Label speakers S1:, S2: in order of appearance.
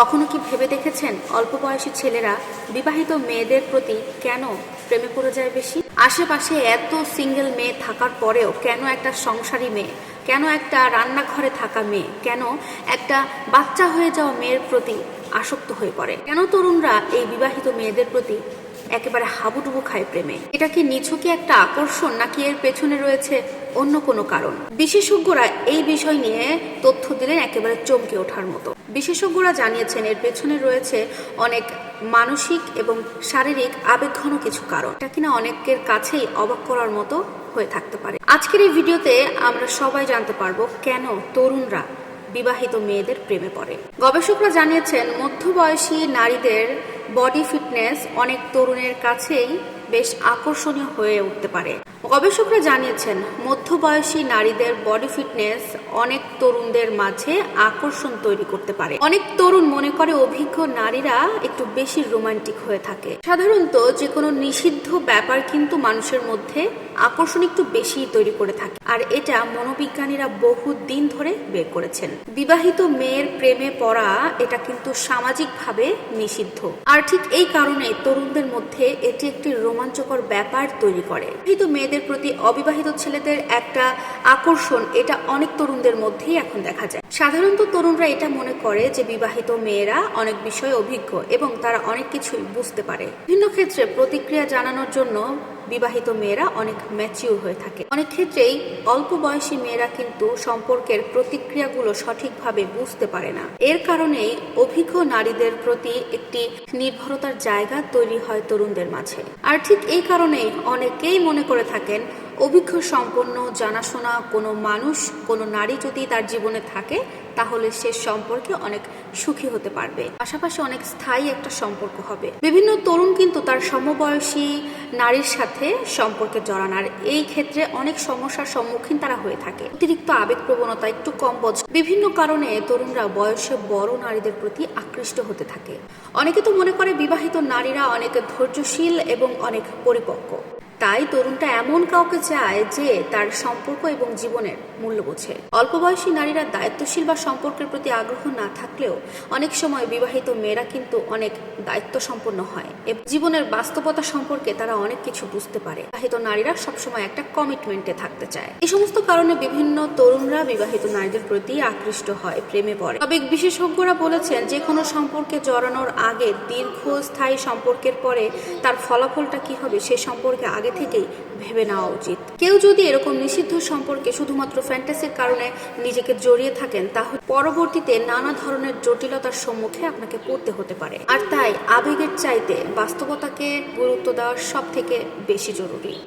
S1: কখনো কি ভেবে দেখেছেন অল্প বয়সী ছেলেরা বিবাহিত মেয়েদের প্রতি কেন প্রেমে পড়ে যায় বেশি? আশেপাশে এত সিঙ্গেল মেয়ে থাকার পরেও কেন একটা সংসারী মেয়ে, কেন একটা রান্নাঘরে থাকা মেয়ে, কেন একটা বাচ্চা হয়ে যাওয়া মেয়ের প্রতি আসক্ত হয়ে পড়ে? কেন তরুণরা এই বিবাহিত মেয়েদের প্রতি একেবারে হাবুডুবু খায় প্রেমে। এটা কি নিছকই একটা আকর্ষণ, নাকি এর পেছনে রয়েছে অন্য কোনো কারণ? বিশেষজ্ঞরা এই বিষয় নিয়ে তথ্য দিলেন একেবারে চমকে ওঠার মতো। বিশেষজ্ঞরা জানিয়েছেন, এর পেছনে রয়েছে অনেক মানসিক এবং শারীরিক আবেগঘন কিছু কারণ। এটা কিনা অনেকের কাছেই অবাক করার মতো হয়ে থাকতে পারে। আজকের এই ভিডিওতে আমরা সবাই জানতে পারব কেন তরুণরা বিবাহিত মেয়েদের প্রেমে পড়ে। গবেষকরা জানিয়েছেন, মধ্যবয়সী নারীদের বডি ফিটনেস অনেক তরুণের কাছেই বেশ আকর্ষণীয় হয়ে উঠতে পারে। গবেষকরা জানিয়েছেন, মধ্যবয়সী নারীদের বডি ফিটনেস অনেক তরুণদের মাঝে আকর্ষণ তৈরি করতে পারে। অনেক তরুণ মনে করে অভিজ্ঞ নারীরা একটু বেশি রোমান্টিক হয়ে থাকে। সাধারণত যে কোনো নিষিদ্ধ ব্যাপার কিন্তু মানুষের মধ্যে আকর্ষণ একটু বেশি তৈরি করে থাকে। আর এটা মনোবিজ্ঞানীরা বহু দিন ধরে বের করেছেন। বিবাহিত মেয়ের প্রেমে পড়া এটা কিন্তু সামাজিকভাবে নিষিদ্ধ। আর ঠিক এই কারণে তরুণদের মধ্যে এটি একটি রোমাঞ্চকর ব্যাপার তৈরি করে। কিন্তু মেয়েদের প্রতি অবিবাহিত ছেলেদের একটা আকর্ষণ, এটা অনেক তরুণদের মধ্যেই এখন দেখা যায়। সাধারণত তরুণরা এটা মনে করে যে বিবাহিত মেয়েরা অনেক বিষয়ে অভিজ্ঞ এবং তারা অনেক কিছুই বুঝতে পারে। বিভিন্ন ক্ষেত্রে প্রতিক্রিয়া জানানোর জন্য বিবাহিত মেয়েরা অনেক ম্যাচিউর হয়ে থাকে। অনেক ক্ষেত্রেই অল্প বয়সী মেয়েরা কিন্তু সম্পর্কের প্রতিক্রিয়াগুলো সঠিকভাবে বুঝতে পারে না। এর কারণেই অভিজ্ঞ নারীদের প্রতি একটি নির্ভরতার জায়গা তৈরি হয় তরুণদের মাঝে। আর ঠিক এই কারণেই অনেকেই মনে করে থাকেন অভিজ্ঞ সম্পন্ন জানাশোনা কোনো মানুষ, কোনো নারী যদি তার জীবনে থাকে, তাহলে সে সম্পর্কে অনেক সুখী হতে পারবে। পাশাপাশি অনেক স্থায়ী একটা সম্পর্ক হবে। বিভিন্ন তরুণ কিন্তু তার সমবয়সী নারীর সাথে সম্পর্কে জড়ান, আর এই ক্ষেত্রে অনেক সমস্যার সম্মুখীন তারা হয়ে থাকে। অতিরিক্ত আবেগ প্রবণতা একটু কম বোঝ। বিভিন্ন কারণে তরুণরা বয়সে বড় নারীদের প্রতি আকৃষ্ট হতে থাকে। অনেকে তো মনে করে বিবাহিত নারীরা অনেক ধৈর্যশীল এবং অনেক পরিপক্ক। তাই তরুণটা এমন কাউকে চায় যে তার সম্পর্ক এবং জীবনের মূল্য বোঝে। অল্প বয়সী নারীরা দায়িত্বশীল বা সম্পর্কের প্রতি আগ্রহ না থাকলেও অনেক সময় বিবাহিত মেয়েরা কিন্তু অনেক দায়িত্ব সম্পন্ন হয় এবং জীবনের বাস্তবতা সম্পর্কে তারা অনেক কিছু বুঝতে পারে। বিবাহিত নারীরা সবসময় একটা কমিটমেন্টে থাকতে চায়। এই সমস্ত কারণে বিভিন্ন তরুণরা বিবাহিত নারীদের প্রতি আকৃষ্ট হয়, প্রেমে পড়ে। তবে বিশেষজ্ঞরা বলেছেন যে কোনো সম্পর্কে জড়ানোর আগে দীর্ঘস্থায়ী সম্পর্কের পরে তার ফলাফলটা কি হবে, সে সম্পর্কে আগে থেকেই ভেবে নেওয়া উচিত। কেউ যদি এরকম নিষিদ্ধ সম্পর্কে শুধুমাত্র ফ্যান্টাসির কারণে নিজেকে জড়িয়ে থাকেন, তাহলে পরবর্তীতে নানা ধরনের জটিলতার সম্মুখে আপনাকে পড়তে হতে পারে। আর তাই আবেগের চাইতে বাস্তবতাকে গুরুত্ব দেওয়া সব থেকে বেশি জরুরি।